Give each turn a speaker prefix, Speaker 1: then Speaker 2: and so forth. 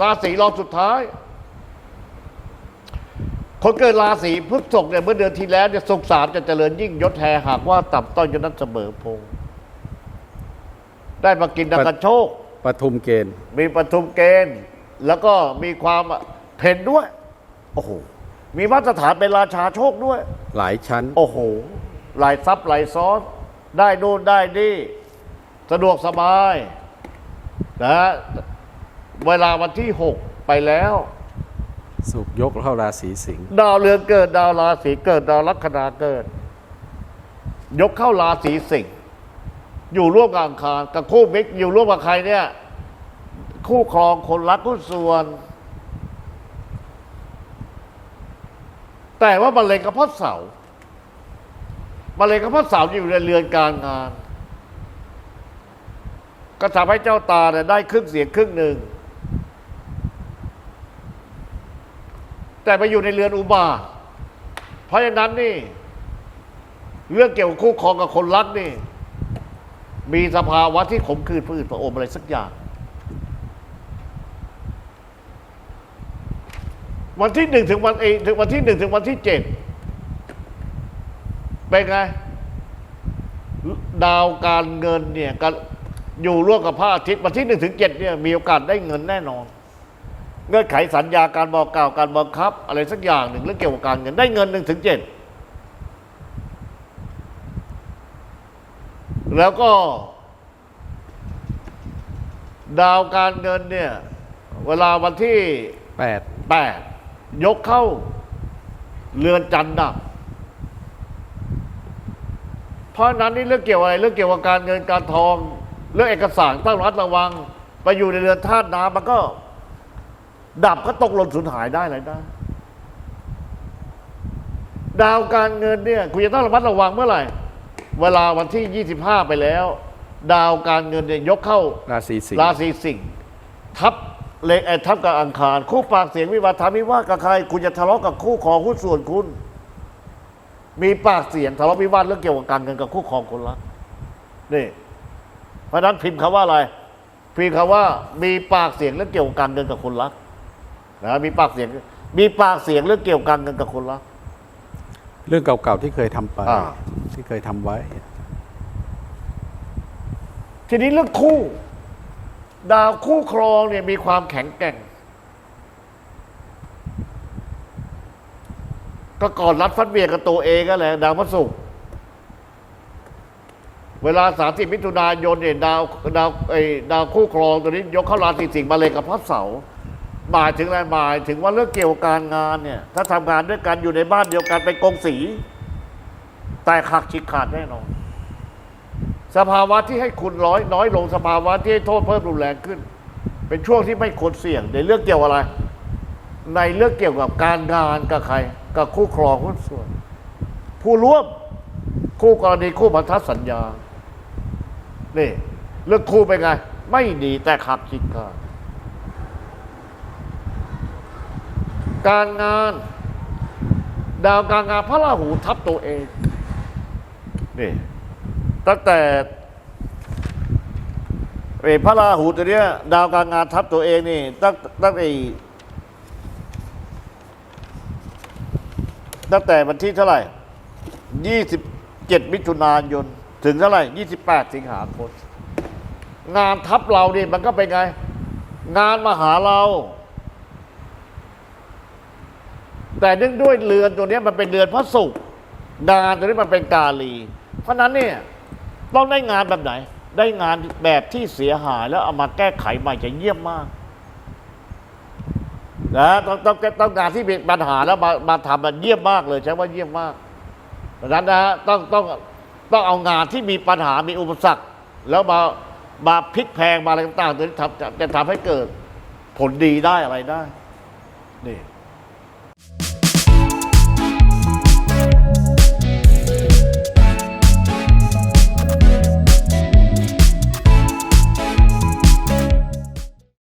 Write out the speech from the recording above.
Speaker 1: ราศีรองสุดท้าย คนเกิดราศีพฤษภเนี่ยเมื่อเดือนที่แล้วเนี่ยสุขสามจะเจริญยิ่งยศแทหากว่าต่ำต้อยยศนั้นเสมอพงษ์ได้มากินดังกันโชค
Speaker 2: ปทุมเกณฑ์
Speaker 1: มีปฐุมเกณฑ์ แล้วก็มีความเพ่นด้วย โอ้โห มีมาตรฐานเป็นราชาโชคด้วย
Speaker 2: หลายชั้น
Speaker 1: โอ้โห หลายซับหลายซ้อน ได้โน่นได้นี่ สะดวกสบาย นะฮะ เวลาวันที่หกไปแล้ว
Speaker 2: สุขยกเข้าราศีสิงห์
Speaker 1: ดาวเรือนเกิดดาวราศีเกิดดาวลัคนาเกิด ยกเข้าราศีสิงห์อยู่ร่วมกับอังคารกับคู่มิกอยู่ร่วมกับใครเนี่ย คู่ครองคนรักคู่ส่วน แต่ว่าบัลเลงกับพ่อเสาบัลเลงกับพ่อเสาอยู่ในเรือนการงาน ก็ทำให้เจ้าตาเนี่ยได้ครึ่งเสียงครึ่งหนึ่ง แต่ไปอยู่ในเรือนอุบา เพราะฉะนั้นนี่ เรื่องเกี่ยวกับคู่ครองกับคนรักนี่ มีสภาวะที่ขมขื่นพืชพระอมอะไรสักอย่าง วันที่หนึ่งถึงวันเอถึงวันที่หนึ่งถึงวันที่เจ็ดเป็นไง ดาวการเงินเนี่ยการอยู่ร่วมกับพระอาทิตย์วันที่หนึ่งถึงเจ็ดเนี่ยมีโอกาสได้เงินแน่นอน เงื่อนไขสัญญาการบอกกล่าวการบังคับ อะไรสักอย่างหนึ่งเรื่องเกี่ยวกับการเงินได้เงินหนึ่งถึงเจ็ดแล้วก็ ดาวการเงินเนี่ย เวลาวันที่
Speaker 2: แปด
Speaker 1: แปดยกเข้าเรือนจันทร์ดับเพราะฉะนั้นนี่เรื่องเกี่ยวอะไร เรื่องเกี่ยวกับการเงินการทอง เรื่องเอกสารต้องระมัดระวัง ไปอยู่ในเรือนธาตุน้ำมันก็ ดับก็ตกหล่นสูญหายได้อะไรได้ ดาวการเงินเนี่ยคุณจะต้องระมัดระวังเมื่อไหร่ เวลาวันที่ 25 ไปแล้ว ดาวการเงินเนี่ยยกเข้า
Speaker 2: ราศีสิง
Speaker 1: รา
Speaker 2: ห์
Speaker 1: ศีสิงห์ทับเลขไอ้ทับกับอังคาร คู่ปากเสียงวิวาทามิวาทกับใคร คุณจะทะเลาะกับคู่ครองหุ้นส่วนคุณ มีปากเสียงทะเลาะวิวาทเรื่องเกี่ยวกับการเงินกับคู่ครองคนละนี่ เพราะฉะนั้นพิมพ์คำว่าอะไรพิมพ์คำว่ามีปากเสียงเรื่องเกี่ยวกับการเงินกับคนรัก นะมีปากเสียง มีปากเสียงเรื่องเกี่ยวกับการเงินกับคนรัก
Speaker 2: เรื่องเก่าๆที่เคยทำไป
Speaker 1: อ่า
Speaker 2: ที่เคยทำไว้
Speaker 1: ทีนี้เรื่องคู่ ดาวคู่ครองเนี่ยมีความแข็งแกร่ง ก็ก่อนรัดฟัดเบียกับตัวเองก็แหละดาวพระศุกร์เวลาสามสิบมิถุนายนเนี่ยดาวดาวไอ้ดาวคู่ครองตัวนี้ยกเข้าราศีสิงห์มาเลยกับพระเสาร์ หมายถึงอะไรหมายถึงว่าเรื่องเกี่ยวกับการงานเนี่ย ถ้าทำงานด้วยกันอยู่ในบ้านเดียวกันเป็นกงสีแต่ขักชิกขาดแน่นอนสภาวะที่ให้คุณร้อยน้อยลงสภาวะที่ให้โทษเพิ่มรุนแรงขึ้น เป็นช่วงที่ไม่ควรเสี่ยงในเรื่องเกี่ยวอะไร ในเรื่องเกี่ยวกับการงานกับใคร กับคู่ครองหุ้นส่วน ผู้ร่วมคู่กรณีคู่พันธสัญญานี่เรื่องคู่เป็นไง ไม่ดีแต่ขัดจิตขาด การงาน ดาวการงานพระราหูทับตัวเองนี่ตั้งแต่เอพระราหูตัวเนี้ยดาวการงานทับตัวเองนี่ตั้งตั้งแต่ตั้งแต่วันที่เท่าไหร่ยี่สิบเจ็ดมิถุนายน ถึงเท่าไหร่ยี่สิบแปดสิงหาคม งานทับเรานี่มันก็เป็นไง งานมาหาเรา แต่เนื่องด้วยเรือนตัวนี้มันเป็นเรือนพระศุกร์งานตัวนี้มันเป็นกาลี เพราะนั้นเนี่ยต้องได้งานแบบไหน ได้งานแบบที่เสียหายแล้วเอามาแก้ไขใหม่จะเยี่ยมมากนะต้องต้องต้องการที่มีปัญหาแล้วมามาทำมันเยี่ยมมากเลยใช้ว่าเยี่ยมมากดังนั้นนะฮะต้องต้องต้องเอางานที่มีปัญหามีอุปสรรค แล้วมามาพลิกแพงมาอะไรต่างๆตัวนี้ทำจะจะทำให้เกิดผลดีได้อะไรได้นี่